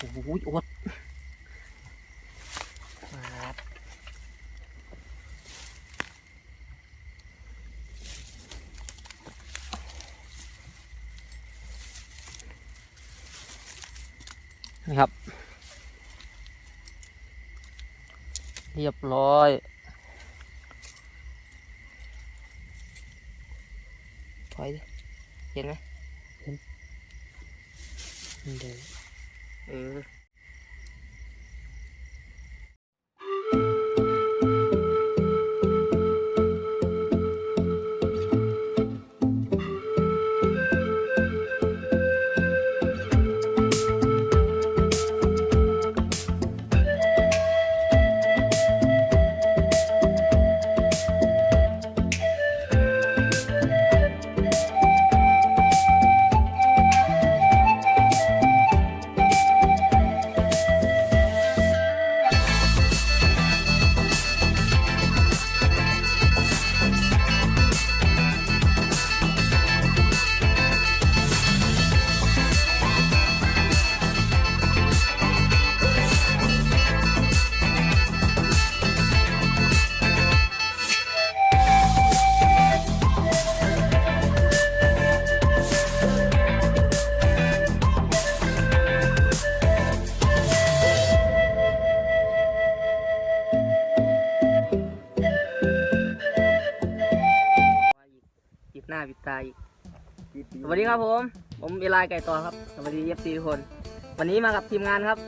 โอ้โหโอ๊ตครับนะครับ เรียบร้อย ถอยดิเห็นไหมเห็นเดี๋ยว หน้าปิดตาอีก สวัสดีครับผม ผมเอลายไก่ต่อครับ สวัสดีเอฟซีทุกคน วันนี้มากับทีมงานครับ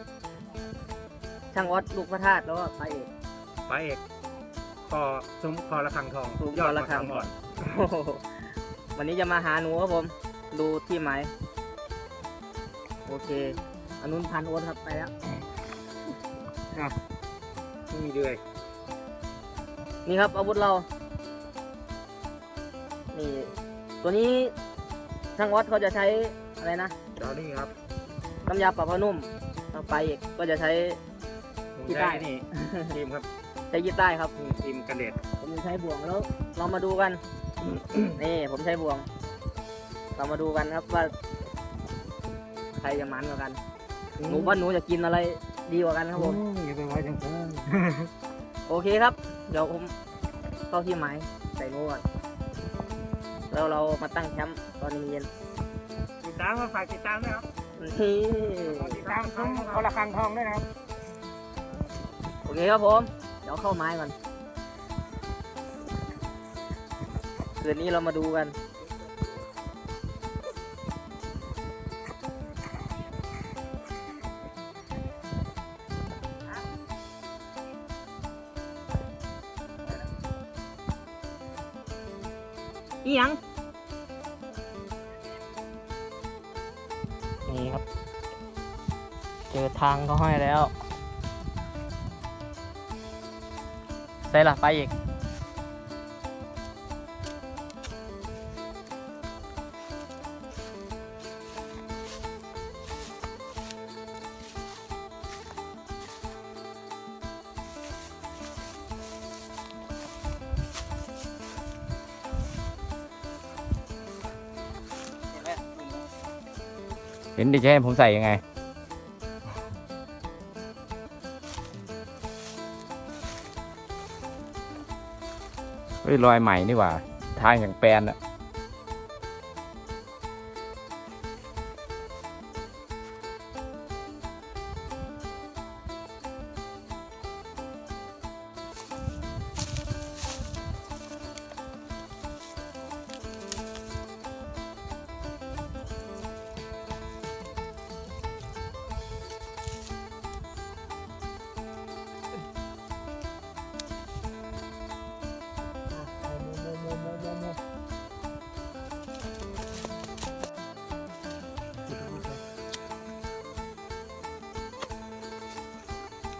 ช่างออดลูกพระธาตุแล้วก็ไปเอกไปเอกคอซุ้มคอระฆังทองซุ้มยอดคอระฆังอ่อนโอ้โหวันนี้จะมาหาหนูครับผม ดูที่หมายโอเคอันนุนพันโอ๊ตครับไปแล้วไม่มีเดือยนี่ครับอาวุธเรา นี่ตัวนี้ช่างออดเขาจะใช้อะไรนะดอนี่ครับน้ำยาปรับผ้านุ่มต่อไปอีกก็จะใช้ที่ใต้นี่ทีมครับใช้ยีดใต้ครับทีมกันเด็ดผมจะใช้บ่วงแล้ว เรามาดูกัน นี่ผมใช้บ่วง เรามาดูกันครับว่า ใครจะมันกว่ากัน หนูว่าหนูจะกินอะไรดีกว่ากันครับผม อย่าไปไว้จังเลยโอเคครับ เดี๋ยวผมเข้าที่หมายใส่หนูก่อน แล้วเรามาตั้งแคมป์ตอนเย็นติดตามครับฝากติดตามนะครับนี่ติดตามซุ้มคอระฆังทองด้วยนะครับโอเคครับผม เดี๋ยวเข้าไม้ก่อนคืนนี้เรามาดูกัน อีหยังนี่ครับ เจอทางเขาให้แล้วใส่ละไปอีก ห็นดิจะให้ผมใส่ยังไง เฮ้ยรอยใหม่นี่หว่า ทางอย่างแปลนอะ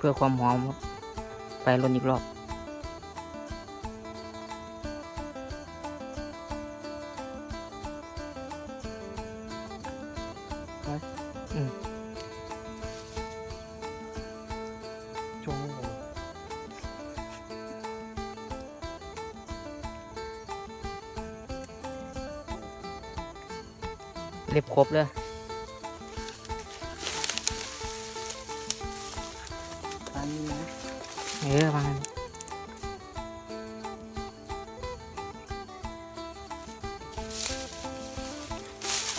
พื่อความหอมครับไปรนอีกรอบอืมชงเรียบครบเลย เออวาง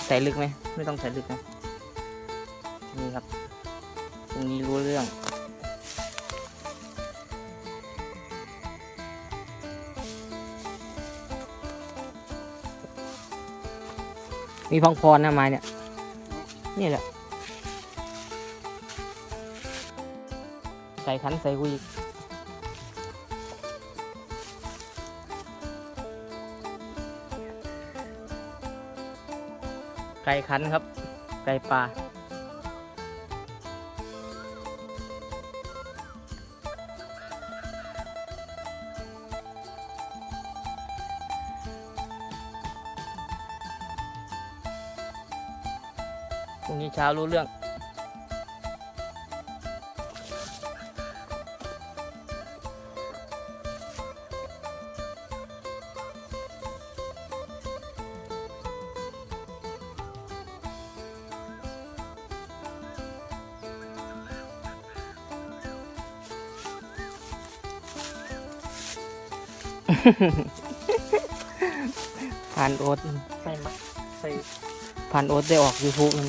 ใส่ลึกไหม ไม่ต้องใส่ลึกนะ นี่ครับ ตรงนี้รู้เรื่องมีพองพรนะไม้เนี่ย นี่แหละ ใส่ขันใส่กุย ไก่ขันครับ ไก่ปลาพรุ่งนี้เช้ารู้เรื่อง ผ่านโอ๊ตใส่มะใส่ผ่านโอ๊ตได้ออกยูทูบมัน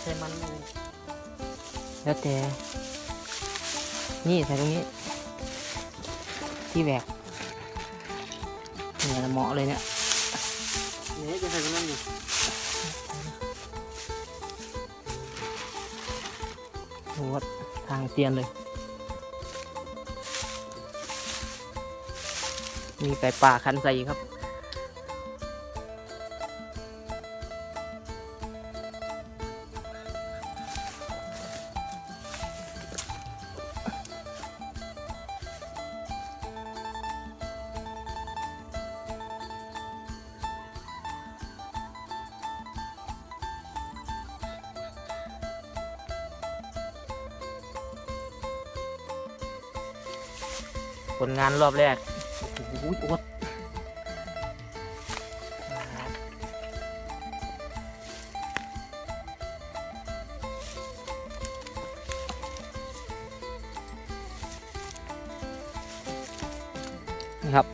ใส่มันแล้วแต่นี่ใส่ตรงนี้ ที่แบกเนี่ยเหมาะเลยเนี่ยเนี่ยจะใส่ตรงนั้นอยู่ โหทางเตียนเลย มีไก่ป่าคันใส่ครับ ผลงานรอบแรกโอ้โหอ๊ตนี่ครับ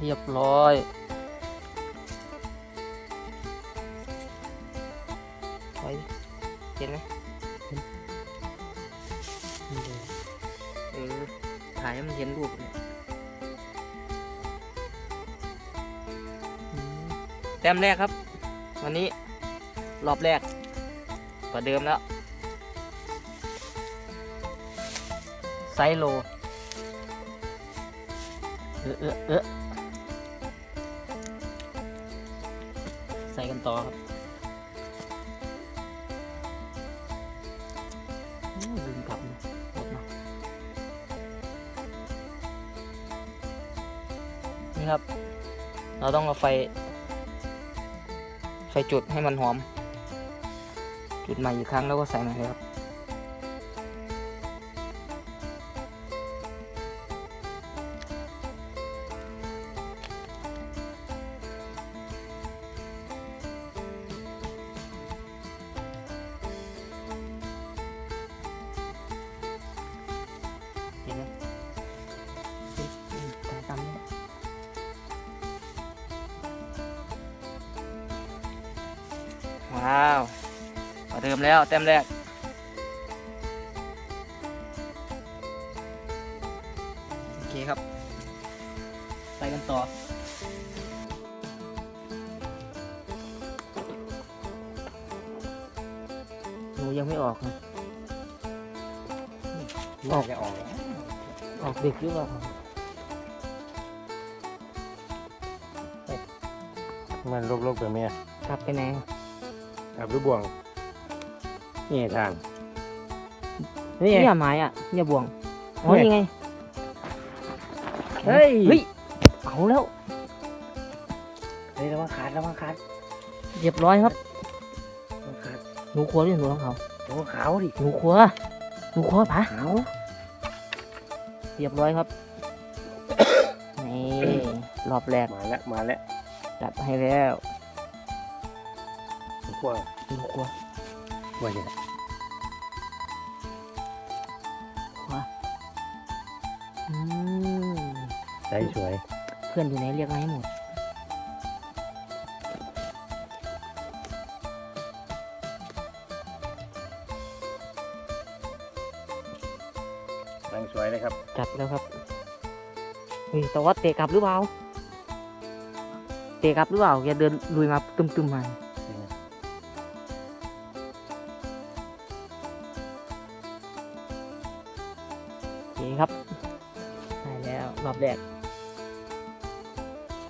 เรียบร้อย ห้มันเห็นรูปเนี่ยอืมแต้มแรกครับ วันนี้รอบแรกกว่าเดิมแล้ว ไซส์โล เออเออเออใส่กันต่อครับ เราต้องเอาไฟ ไฟจุดให้มันหอม จุดใหม่อีกครั้งแล้วก็ใส่ใหม่เลยครับ ว้าวประเดิมแล้วแต้มแรกโอเคครับ ไปกันต่อหนูยังไม่ออกนะออกจะออกแล้วออกดึกหรือเปล่ามันลกๆไปเมียกลับไปไหน กับลูกบ่วง นี่ทาง นี่ไงไม้อะอย่าบ่วงอ๋อเนี่ยนี่ไงเฮ้ย เฮ้ยเอาแล้วเฮ้ยระวังขาดระวังขาดเรียบร้อยครับระวังขาดหนูครัวหรือหนูของเขาระวังขาวดิหนูครัวหนูครัวปะขาวเรียบร้อยครับนี่รอบแรกมาแล้วมาแล้วตจัดให้แล้ว ขั้วดูครัวขั้วยังไงครัวอืมใสสวยเพื่อนอยู่ไหนเรียกมาให้หมดกำลังสวยเลยครับจัดแล้วครับเฮ้ยแต่ว่าเตะกลับหรือเปล่าเตะกลับหรือเปล่าอย่าเดินลุยมาตึมๆมา คครับได้แล้วรอบแรก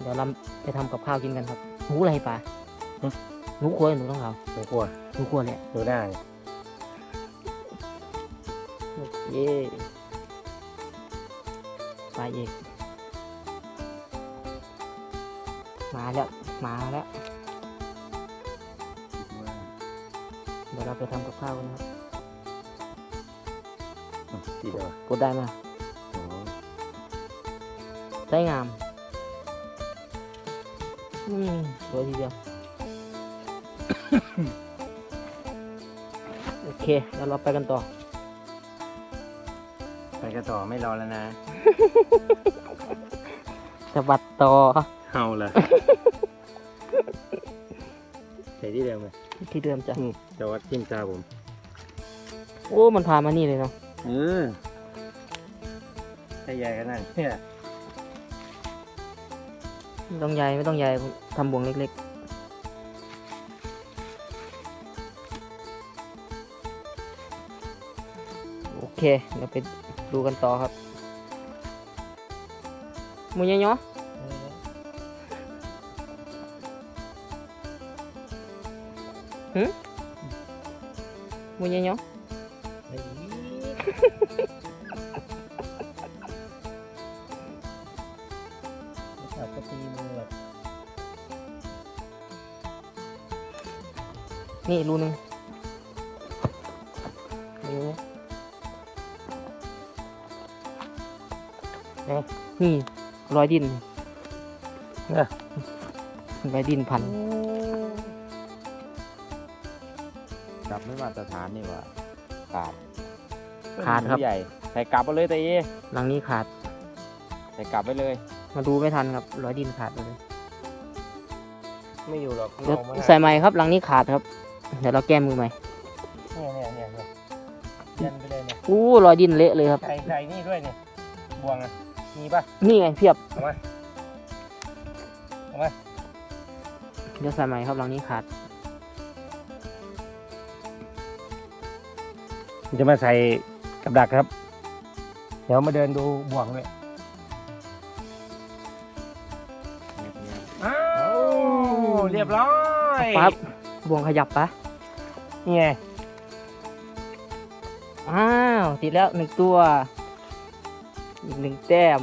เดี๋ยวเราไปทำกับข้าวกินกันครับหนูอะไรป่ะหนูครัวหรือหนูต้องเขาดูขั้วหนูครัวแหละดูหน้านี่โอเคไปอีกมาแล้ว มาแล้ว เดี๋ยวเราไปทำกับข้าวกันครับ สีเดียวกดได้มาโอ้โหได้งามอืมสวยทีเดียว โอเคเดี๋ยวเราไปกันต่อ ไปกันต่อไม่รอแล้วนะ สวัสดต่อเอาละใส่ที่เดิมเลยที่เดิมจ้ะอืมจะวัดจิ้มตาผม โอ้ มันพามานี่เลยเนาะ เออใช่ใหญ่ขนาดนี้เนี่ยไม่ต้องใหญ่ไม่ต้องใหญ่ทำบ่วงเล็กๆ โอเคเดี๋ยวไปดูกันต่อครับมูยเนาะหมูยเนาะ ขาดก็ตีมือแบบนี่รูหนึงนี่นะเอ๊ะนี่รอยดินรอยดินพัน กลับไม่มาตรฐานนี่หว่าขาด ขาดครับ ใหญ่ใส่กลับไปเลยแต่เอหลังนี้ขาด ใส่กลับไปเลย มาดูไม่ทันครับรอยดินขาดไปเลยไม่อยู่หรอกเดี๋ยวออกมาใส่ใหม่ครับหลังนี้ขาดครับ เดี๋ยวเราแก้มือใหม่เนี่ยเนี่ยเนี่ยเนี่ยยันไปเลยเนี่ยอู้รอยดินเละเลยครับ ใส่ใส่นี่ด้วยเนี่ยบวงอะมีป่ะนี่ไงเพียบเอามาเอามาเดี๋ยวใส่ใหม่ครับหลังนี้ขาดจะมาใส่ กับดักครับ เดี๋ยวมาเดินดูบวงด้วยอ้าวเรียบร้อยปั๊บบวงขยับปะนี่ไงอ้าวติดแล้วหนึ่งตัวอีกหนึ่งแต้ม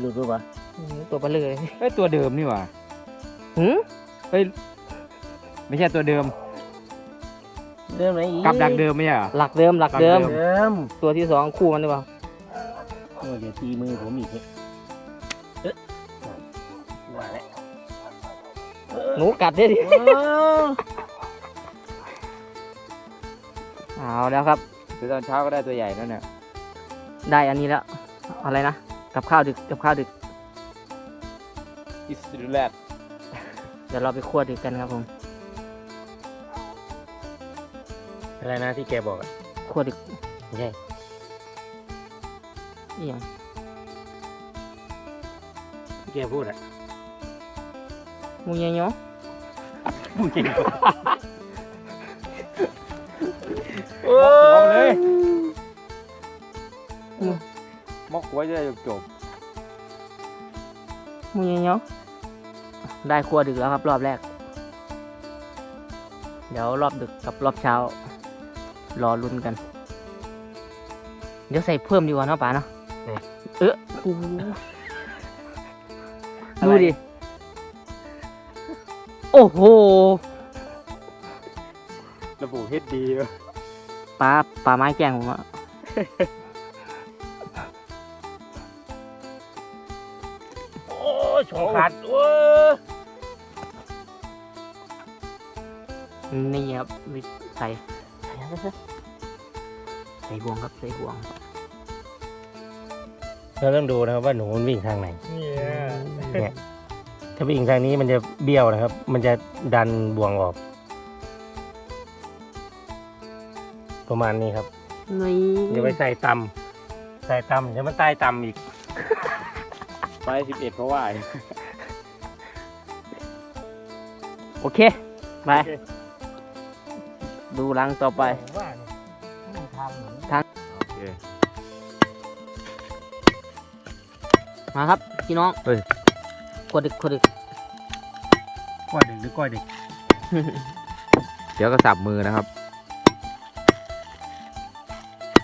หลุดรู้ปะอื้อตัวเบลอเลยเอ้ยตัวเดิมนี่หว่าหืมไม่ใช่ตัวเดิม เดิมไหนอีกกับดักเดิมไม่ใช่เหรอ หลักเดิมหลักเดิมหลักเดิมตัวที่สองคู่มันหรือเปล่าโอ้เดี๋ยวตีมือผมอีกเนี่ยเอ๊ะว่าแล้วหนูกัดได้ดิโอ้เอาแล้วครับ คือตอนเช้าก็ได้ตัวใหญ่แล้วเนี่ยได้อันนี้แล้ว อะไรนะ กับข้าวดึกกับข้าวดึก อิสตูแลตเดี๋ยวเราไปคั่วดึกกันครับผม อะไรนะที่แกบอกอะคั่วดึกไม่ใช่เอียงที่แกพูดอะหมูเงี้ยพูดจริงโอ้เลยมอกหัวจะได้จบหมูเงี้ยได้คั่วดึกแล้วครับ รอบแรก เดี๋ยวรอบดึกกับรอบเช้า รอลุ้นกัน เดี๋ยวใส่เพิ่มดีกว่าเนาะป๋าเนาะเออโอ้โหดูดิ โอ้โหระบุเฮ็ดดีวะป๋าป๋าไม้แกล้งผมอะโอ้โชว์ขาดเว้ยนี่ครับใส่ใส่ ใส่ใส่บ่วงครับใส่บ่วงเราต้องดูนะครับว่าหนูมันวิ่งทางไหนเนี่ยเนี่ย ถ้าวิ่งทางนี้มันจะเบี้ยวนะครับ มันจะดันบ่วงออก ประมาณนี้ครับนี่เดี๋ยวไปใส่ตำใส่ตำเดี๋ยวมันใต้ตำอีก ไปสิบเอ็ดเพราะว่าโอเค ไป ดูรังต่อไป ว่า มาครับพี่น้องเฮ้ย กดดึกกดดึกก้อยเด็กหรือก้อยเด็กเดี๋ยวก็สับมือนะครับ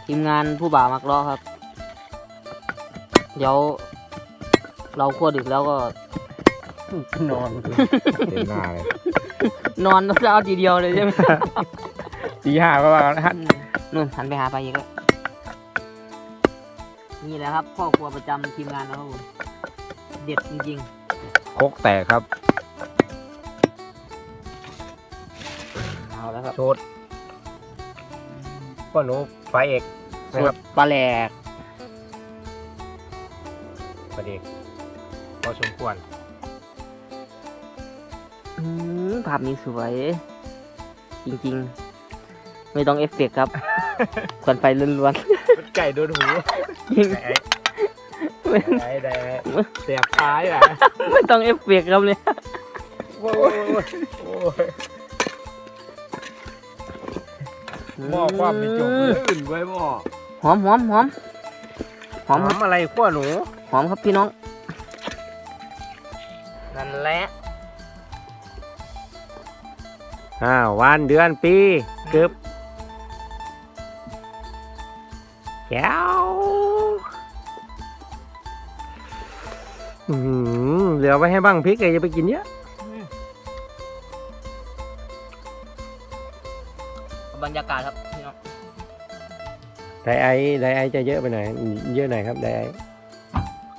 ทีมงานผู้บ่าวมักล้อครับ เดี๋ยว เราคั่วดึกแล้วก็นอนเต็มหน้าเลยนอนก็จะเอาทีเดียวเลยใช่ไหมตีห้าก็ว่าฮัทอืมนู่นหันไปหาไปอีกแล้ว นี่แหละครับพ่อครัวประจำทีมงานนะครับผมเด็ดจริงโคกแตกครับๆเอาแล้วครับโชดพ่อหนูไฟเอกสดปลาแหลกประเด็กพอสมควรอืมภาพนี้สวย จริงๆ ไม่ต้องเอฟเฟกต์ครับ ควันไฟล้วนไก่โดนหูๆจริงได้ได้เสียบท้ายอะไม่ต้องเอฟเฟกต์ครับเนี่ยโอ้ยโอ้ยหม้อความในจุกเลยอื่นไว้หม้อหอมหอมหอมหหออมมครับอะไรขั้วหนูหอมครับพี่น้อง นั่นแหละอ้าววันเดือนปีกึบ แก้วอื้อหือเหลือไว้ให้บ้างพริกเลยจะไปกินเยอะบรรยากาศครับพี่น้องไดไอไดไอจะเยอะไปหน่อยเยอะหน่อยครับไดไอ